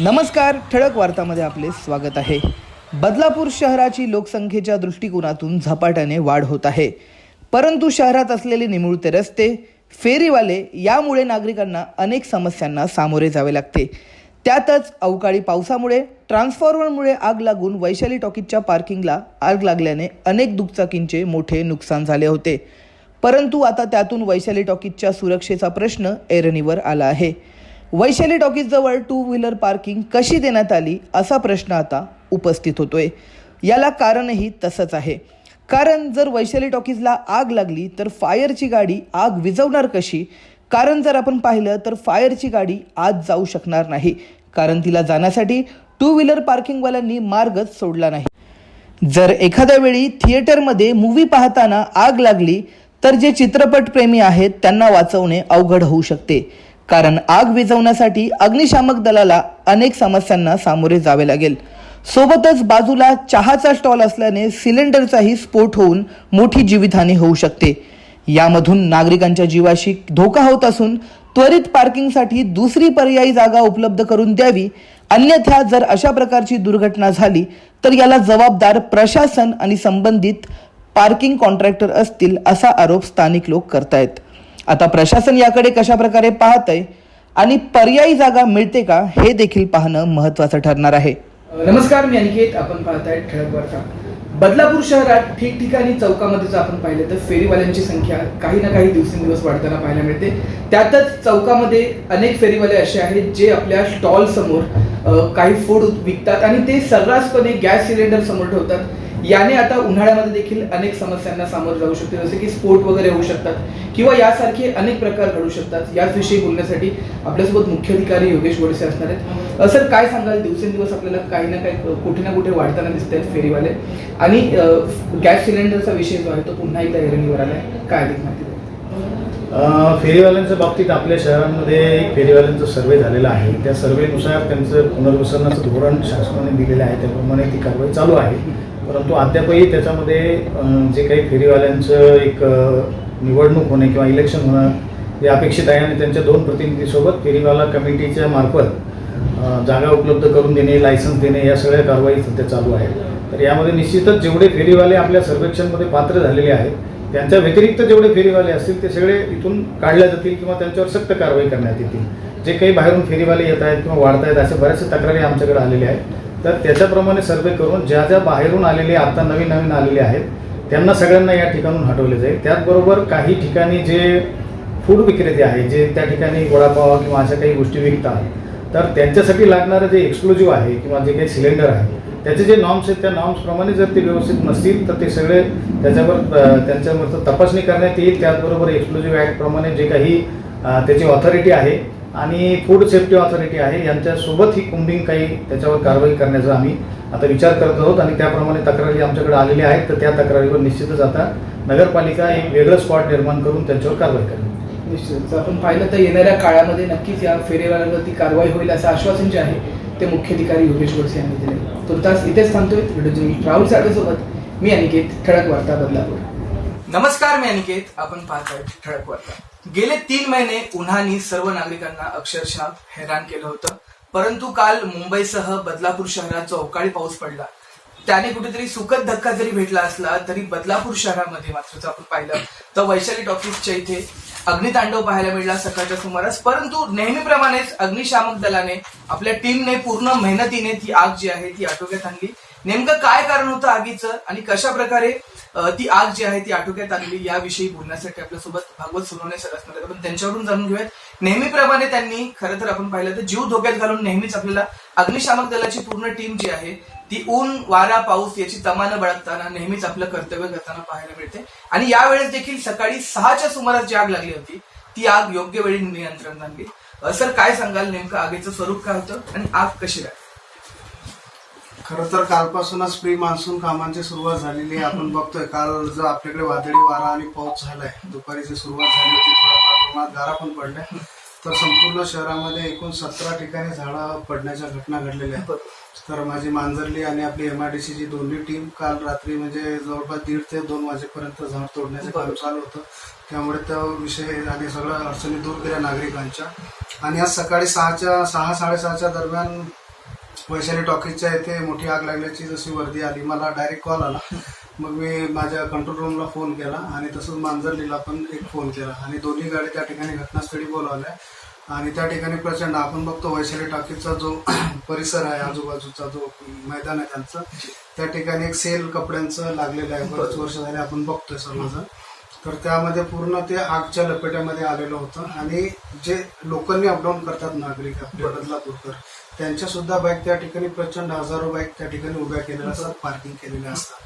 नमस्कार ठळक वार्तामध्ये आपले स्वागत आहे. बदलापूर शहराची लोकसंख्येच्या दृष्टिकोनातून झपाट्याने वाढ होत आहे. परंतु शहरात असलेले निमुळते रस्ते फेरीवाले यामुळे नागरिकांना अनेक समस्यांना सामोरे जावे लागते. त्यातच अवकाळी पावसामुळे ट्रान्सफॉर्मरमुळे आग लागून वैशाली टॉकीजच्या पार्किंगला आग लागल्याने अनेक दुचाकींचे मोठे नुकसान झाले होते. परंतु आता त्यातून वैशाली टॉकीजच्या सुरक्षेचा प्रश्न ऐरणीवर आला आहे. वैशाली टॉकीजजवळ टू व्हीलर पार्किंग कशी देण्यात आली असा प्रश्न आता उपस्थित होतोय. याला कारणही तसंच आहे. कारण जर वैशाली टॉकीजला आग लागली तर फायरची गाडी आग विझवणार कशी? कारण जर आपण पाहिलं तर फायरची गाडी आज जाऊ शकणार नाही. कारण तिला जाण्यासाठी टू व्हीलर पार्किंगवाल्यांनी मार्गच सोडला नाही. जर एखाद्या वेळी थिएटरमध्ये मूवी पाहताना आग लागली तर जे चित्रपटप्रेमी आहेत त्यांना वाचवणे अवघड होऊ शकते. कारण आग विझवण्यासाठी अग्निशामक दलाला अनेक समस्यांना सामोरे जावे लागेल. सोबतच बाजूला चहाचा स्टॉल असल्याने सिलेंडरचाही स्फोट होऊन मोठी जीवितहानी होऊ शकते. यामधून नागरिकांच्या जीवाशी धोका होत असून त्वरित पार्किंगसाठी दुसरी पर्यायी जागा उपलब्ध करून द्यावी. अन्यथा जर अशा प्रकारची दुर्घटना झाली तर याला जबाबदार प्रशासन आणि संबंधित पार्किंग कॉन्ट्रॅक्टर असतील असा आरोप स्थानिक लोक करतायत. आता प्रशासन याकडे कशा प्रकारे पाहतंय आणि पर्यायी जागा मिळते का हे देखील पाहणं महत्वाचं ठरणार आहे. नमस्कार मी अनिकेत. आपण पाहताय ठळक वार्ता. बदलापूर शहरात ठिकठिकाणी चौकामध्ये जर आपण पाहिलं तर फेरीवाल्यांची संख्या काही ना काही दिवसेंदिवस वाढताना पाहायला मिळते. त्यातच चौकामध्ये अनेक फेरीवाले असे आहेत जे आपल्या स्टॉल समोर काही फूड विकतात आणि ते सर्रासपणे गॅस सिलेंडर समोर ठेवतात. याने आता उन्हाळ्यामध्ये देखील अनेक समस्यांना सामोरं जाऊ शकते. जसे की स्फोट वगैरे होऊ शकतात किंवा यासारखे अनेक प्रकार घडू शकतात. याचविषयी बोलण्यासाठी आपल्यासोबत मुख्य अधिकारी योगेश गोडसे असणार आहेत. सर काय सांगाल? दिवसेंदिवस आपल्याला काही ना काही कुठे ना कुठे वाढताना दिसत आहेत फेरीवाले. आणि गॅस सिलेंडरचा विषय जो आहे तो पुन्हा एकदा एरणीवर आहे काय अधिक माहिती फेरीवाल्यांच्या बाबतीत आपल्या शहरांमध्ये एक फेरीवाल्यांचा सर्वे झालेला आहे. त्या सर्वेनुसार त्यांचं पुनर्वसनाचं धोरण शासनाने दिलेलं आहे. त्याप्रमाणे ती कारवाई चालू आहे. परंतु अद्यापही त्याच्यामध्ये जे काही फेरीवाल्यांचं एक निवडणूक होणे किंवा इलेक्शन होणं हे अपेक्षित आहे आणि त्यांच्या दोन प्रतिनिधीसोबत फेरीवाला कमिटीच्या मार्फत जागा उपलब्ध करून देणे लायसन्स देणे या सगळ्या कारवाई सध्या चालू आहेत. तर यामध्ये निश्चितच जेवढे फेरीवाले आपल्या सर्वेक्षणमध्ये पात्र झालेले आहेत त्यांच्या व्यतिरिक्त जेवढे फेरीवाले असतील ते सगळे इथून काढल्या जातील किंवा त्यांच्यावर सक्त कारवाई करण्यात येतील. जे काही बाहेरून फेरीवाले येत आहेत किंवा वाढत आहेत अशा बऱ्याचशा तक्रारी आमच्याकडे आलेल्या आहेत. तर त्याच्याप्रमाणे सर्वे करून ज्या ज्या बाहेरून आलेले आता नवीन नवीन आलेले आहेत त्यांना सगळ्यांना या ठिकाणून हटवले जाईल. त्याचबरोबर काही ठिकाणी जे फूड विक्रेते आहेत जे त्या ठिकाणी वडापाव किंवा अशा काही गोष्टी विकतात तर त्यांच्यासाठी लागणारं जे एक्सक्लुझिव्ह आहे किंवा जे काही सिलेंडर आहे त्याचे जे नॉर्म्स आहेत त्या नॉर्म्सप्रमाणे जर ते व्यवस्थित नसतील तर ते सगळे त्याच्यावर त्यांच्यावर तपासणी करण्यात येईल. त्याचबरोबर एक्सक्लुझिव्ह ॲक्टप्रमाणे जे काही त्याची ऑथॉरिटी आहे आणि फूड सेफ्टी ऑथॉरिटी आहे. यांच्यासोबत ही कुंबिंग काही त्याच्यावर कारवाई करण्याचा आम्ही आता विचार करत आहोत आणि त्याप्रमाणे तक्रारी आमच्याकडे आलेल्या आहेत. तर त्या तक्रारीवर निश्चितच आता नगरपालिका एक वेगळं स्पॉट निर्माण करून त्यांच्यावर कारवाई करेल निश्चितच. आपण पाहिलं तर येणाऱ्या काळामध्ये नक्कीच या फेरीवाल्यांवरती कारवाई होईल असं आश्वासन जे आहे ते मुख्याधिकारी योगेश गोडसे यांनी दिले. तुर्तास इथेच थांबतोय. व्हिडिओ राहुल साठेसोबत मी अनिकेत ठळक वार्ता बदलापूर. नमस्कार मी अनिकेत. आपण पाहताय ठळक वार्ता. गेले तीन महिने उन्हानी सर्व नागरिकांना अक्षरशः हैराण केलं होतं. परंतु काल मुंबईसह बदलापूर शहरात जो अवकाळी पाऊस पडला त्याने कुठेतरी सुखद धक्का जरी भेटला असला तरी बदलापूर शहरामध्ये मात्र जर आपण पाहिलं. तर वैशाली टॉकीजच्या इथे अग्नितांडव पाहायला मिळला सकाळच्या सुमारास. परंतु नेहमीप्रमाणेच अग्निशामक दलाने आपल्या टीमने पूर्ण मेहनतीने ती आग जी आहे ती आटोक्यात आणली. नेमकं काय कारण होतं आगीचं आणि कशा प्रकारे ती आग जी आहे ती आटोक्यात आलेली याविषयी बोलण्यासाठी आपल्यासोबत भागवत सोनवणे सर असणार आपण त्यांच्याकडून जाणून घेऊयात. नेहमीप्रमाणे त्यांनी खरं तर आपण पाहिलं तर जीव धोक्यात घालून नेहमीच आपल्याला अग्निशामक दलाची पूर्ण टीम जी आहे ती ऊन वारा पाऊस याची तमानं बळगताना नेहमीच आपलं कर्तव्य करताना पाहायला मिळते. आणि यावेळेस देखील सकाळी सहाच्या सुमारास जी आग लागली होती ती आग योग्य वेळी नियंत्रण आणली. सर काय सांगाल नेमकं आगीचं स्वरूप काय होतं आणि आग कशी लागली खरं तर कालपासूनच प्री मान्सून कामांची सुरुवात झालेली आहे. आपण बघतोय काल जो आपल्याकडे वादळी वारा आणि पाऊस झालाय दुपारी जी सुरुवात झाली होती प्रमाणात गारा पण पडल्या. तर संपूर्ण शहरामध्ये एकूण सतरा ठिकाणी झाडं पडण्याच्या घटना घडलेल्या आहेत. तर माझी मांजरली आणि आपली एमआयडीसी जी दोन्ही टीम काल रात्री म्हणजे जवळपास दीड ते दोन वाजेपर्यंत झाड तोडण्याचं काम चालू होतं. त्यामुळे तो विषय आणि सगळ्या अडचणी दूर केल्या नागरिकांच्या. आणि आज सकाळी सहाच्या सहा साडेसहाच्या दरम्यान वैशाली टॉकीजच्या इथे मोठी आग लागल्याची जशी वर्दी आली मला डायरेक्ट कॉल आला. मग मी माझ्या कंट्रोल रूमला फोन केला आणि तसंच मांजरलीला पण एक फोन केला. आणि दोन्ही गाडी त्या ठिकाणी घटनास्थळी बोलावल्या. आणि त्या ठिकाणी प्रचंड आपण बघतो वैशाली टॉकीजचा जो परिसर आहे आजूबाजूचा जो मैदान आहे त्यांचं त्या ठिकाणी एक सेल कपड्यांचं लागलेलं आहे. बरेच वर्ष झाले आपण बघतोय सर्वजण. तर त्यामध्ये पूर्ण ते आगच्या लपेट्यामध्ये आलेलं होतं. आणि जे लोकलनी अपडाऊन करतात नागरिक आपले बदलापूरकर त्यांच्या सुद्धा बाईक त्या ठिकाणी प्रचंड हजारो बाईक त्या ठिकाणी उभ्या केलेल्या असतात पार्किंग केलेल्या असतात.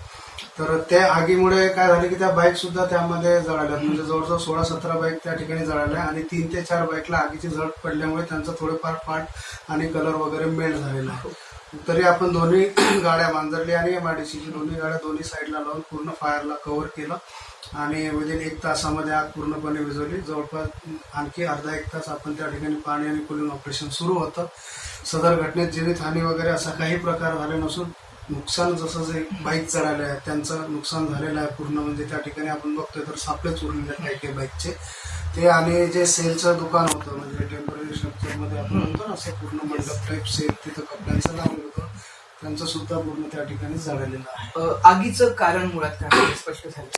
तर त्या आगीमुळे काय झालं की त्या बाईक सुद्धा त्यामध्ये जळाल्या म्हणजे जवळजवळ सोळा सतरा बाईक त्या ठिकाणी जळाल्या आणि तीन ते चार बाईकला आगीची झळ पडल्यामुळे त्यांचा थोडेफार पार्ट आणि कलर वगैरे मेल्ट झालेला आहे. तरी आपण दोन्ही गाड्या मांजरली आणि एमआयडीसीची दोन्ही गाड्या दोन्ही साईडला लावून पूर्ण फायरला कव्हर केलं आणि विदिन एक तासामध्ये आग पूर्णपणे विझवली. जवळपास आणखी अर्धा एक तास आपण त्या ठिकाणी पाणी आणि कुलिंग ऑपरेशन सुरू होतं. सदर घटनेत जीवितहानी वगैरे असा काही प्रकार झाले नसून नुकसान जसं जे बाईक चढायला आहे त्यांचं नुकसान झालेलं आहे पूर्ण. म्हणजे त्या ठिकाणी आपण बघतोय तर सापळेच उरलेले आहेत काही काही बाईकचे ते आणि जे सेलचं दुकान होतं म्हणजे टेंपररी स्ट्रक्चरमध्ये आपण म्हणतो ना असं पूर्ण मंडप टाईप सेल तिथं कपड्यांचं लावलं होतं. त्यांचं सुद्धा पूर्ण त्या ठिकाणी जळालेलं आहे. आगीचं कारण मुळात? स्पष्ट झालं.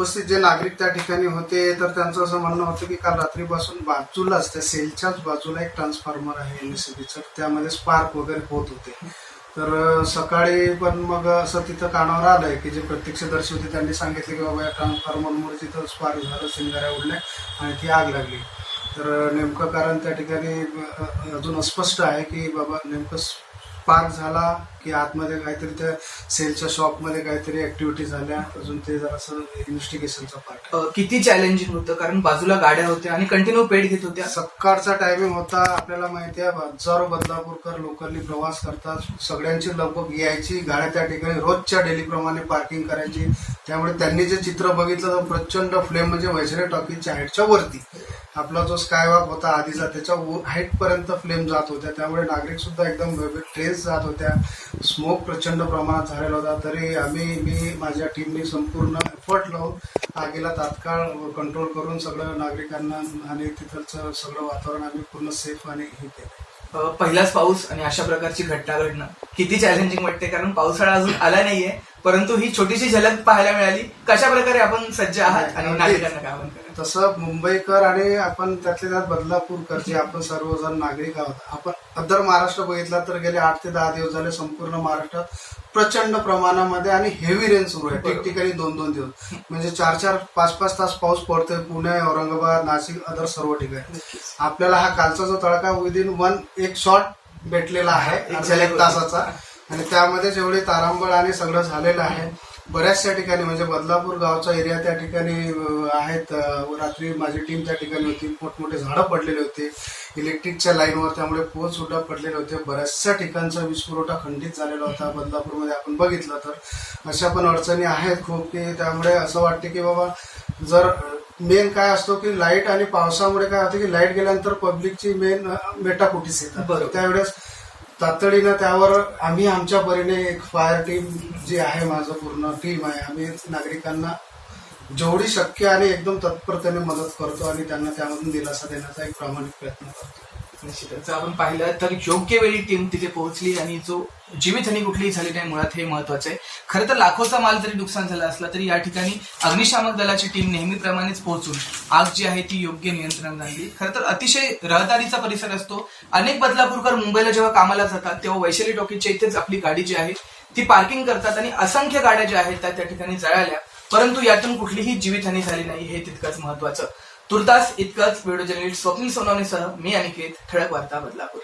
उपस्थित जे नागरिक त्या ठिकाणी होते तर त्यांचं असं म्हणणं होतं की काल रात्रीपासून बाजूलाच त्या सेलच्याच बाजूला एक ट्रान्सफॉर्मर आहे एनएससीबीचं त्यामध्ये स्पार्क वगैरे होत होते. तर सकाळी पण मग असं तिथं कानावर आलंय की जे प्रत्यक्षदर्शी होते त्यांनी सांगितले की बाबा या ट्रान्सफॉर्मरमुळे तिथं स्पार्क झालं चिंगाऱ्या उडल्या आणि ती आग लागली. तर नेमकं कारण त्या ठिकाणी अजून अस्पष्ट आहे की बाबा नेमकं स्पार्क झाला की आतमध्ये काहीतरी त्या सेलच्या शॉपमध्ये काहीतरी ऍक्टिव्हिटी झाल्या. अजून ते जरासं इन्व्हेस्टिगेशनचा पार्ट अ, किती चॅलेंजिंग होतं? कारण बाजूला गाड्या होत्या आणि कंटिन्यू पेट घेत होत्या. सकाळचा टायमिंग होता आपल्याला माहिती आहे हजारो बदलापूरकर लोकलनी प्रवास करतात. सगळ्यांची लगबग यायची. गाड्या त्या ठिकाणी रोजच्या डेली प्रमाणे पार्किंग करायची. त्यामुळे त्यांनी जे चित्र बघितलं तर प्रचंड फ्लेम म्हणजे वैशाली टॉकीजच्या हाईटच्या वरती. आपला जो स्कायवॉक होता आधीचा त्याच्या हाईट पर्यंत फ्लेम जात होत्या. त्यामुळे नागरिक सुद्धा एकदम ट्रेस जात होत्या. स्मोक प्रचंड प्रमाणात झालेला होता. तरी आम्ही मी माझ्या टीमने संपूर्ण एफर्ट लावून आगीला तात्काळ कंट्रोल करून सगळं नागरिकांना आणि तिथलचं सगळं वातावरण आम्ही पूर्ण सेफ आणि हे केलं. पहिलाच पाऊस आणि अशा प्रकारची घटना घडणं किती चॅलेंजिंग वाटते कारण पावसाळा अजून आला नाहीये. परंतु ही छोटीशी झलक पाहायला मिळाली. कशा प्रकारे आपण सज्ज आहात आणि नागरिकांना काय आवाहन करा तसं मुंबईकर आणि आपण त्यातले त्यात बदलापूरकर जे आपण सर्वजण नागरिक आहोत. आपण अदर महाराष्ट्र बघितला तर गेले आठ ते दहा दिवस झाले संपूर्ण महाराष्ट्रात प्रचंड प्रमाणामध्ये आणि हेवी रेन सुरू आहे. ठिकठिकाणी दोन दोन दिवस. म्हणजे चार चार पाच पाच तास पाऊस पडतोय. पुणे औरंगाबाद नाशिक अदर सर्व ठिकाणी. आपल्याला हा कालचा जो तडका विदिन वन एक शॉट भेटलेला आहे. एक तासाचा. आणि त्यामध्ये जेवढे तारांबळ आणि सगळं झालेलं आहे. बऱ्याचशा ठिकाणी म्हणजे बदलापूर गावचा एरिया त्या ठिकाणी आहेत. रात्री माझी टीम त्या ठिकाणी होती. मोठमोठे झाडं पडलेले होते. इलेक्ट्रिकच्या लाईनवर त्यामुळे पोल सुद्धा पडलेले होते. बऱ्याचशा ठिकाणचा वीज पुरवठा खंडित झालेला होता. बदलापूरमध्ये आपण बघितलं तर. अशा पण अडचणी आहेत खूप की त्यामुळे असं वाटते की बाबा जर मेन काय असतो की लाइट आणि पावसामुळे काय होतं की लाइट गेल्यानंतर पब्लिकची मेन मेटाकुटीस येतात. बरोबर. त्यावेळेस तातडीनं त्यावर आम्ही आमच्या परीने एक फायर टीम जी आहे माझं पूर्ण टीम आहे आम्ही नागरिकांना जेवढी शक्य आणि एकदम तत्परतेने मदत करतो आणि त्यांना त्यामधून दिलासा देण्याचा एक प्रामाणिक प्रयत्न करतो. निश्चितच आपण पाहिलं तर योग्य वेळी टीम तिथे पोहोचली आणि जो जीवितहानी कुठलीही झाली नाही मुळात हे महत्वाचं आहे. खरं तर लाखोचा माल जरी नुकसान झाला असला तरी या ठिकाणी अग्निशामक दलाची टीम नेहमीप्रमाणेच पोहोचून आग जी आहे ती योग्य नियंत्रणात आणली. खरं तर अतिशय रहदारीचा परिसर असतो. अनेक बदलापूरकर मुंबईला जेव्हा कामाला जातात तेव्हा वैशाली टॉकीजच्या इथेच आपली गाडी जी आहे ती पार्किंग करतात आणि असंख्य गाड्या ज्या आहेत त्या त्या ठिकाणी जळाल्या. परंतु यातून कुठलीही जीवितहानी झाली नाही हे तितकंच महत्वाचं तुर्तास इतकंच व्हिडिओ जर्नलिस्ट स्वप्नील सोनवणेसह मी अनिकेत ठळक वार्ता बदलापूर.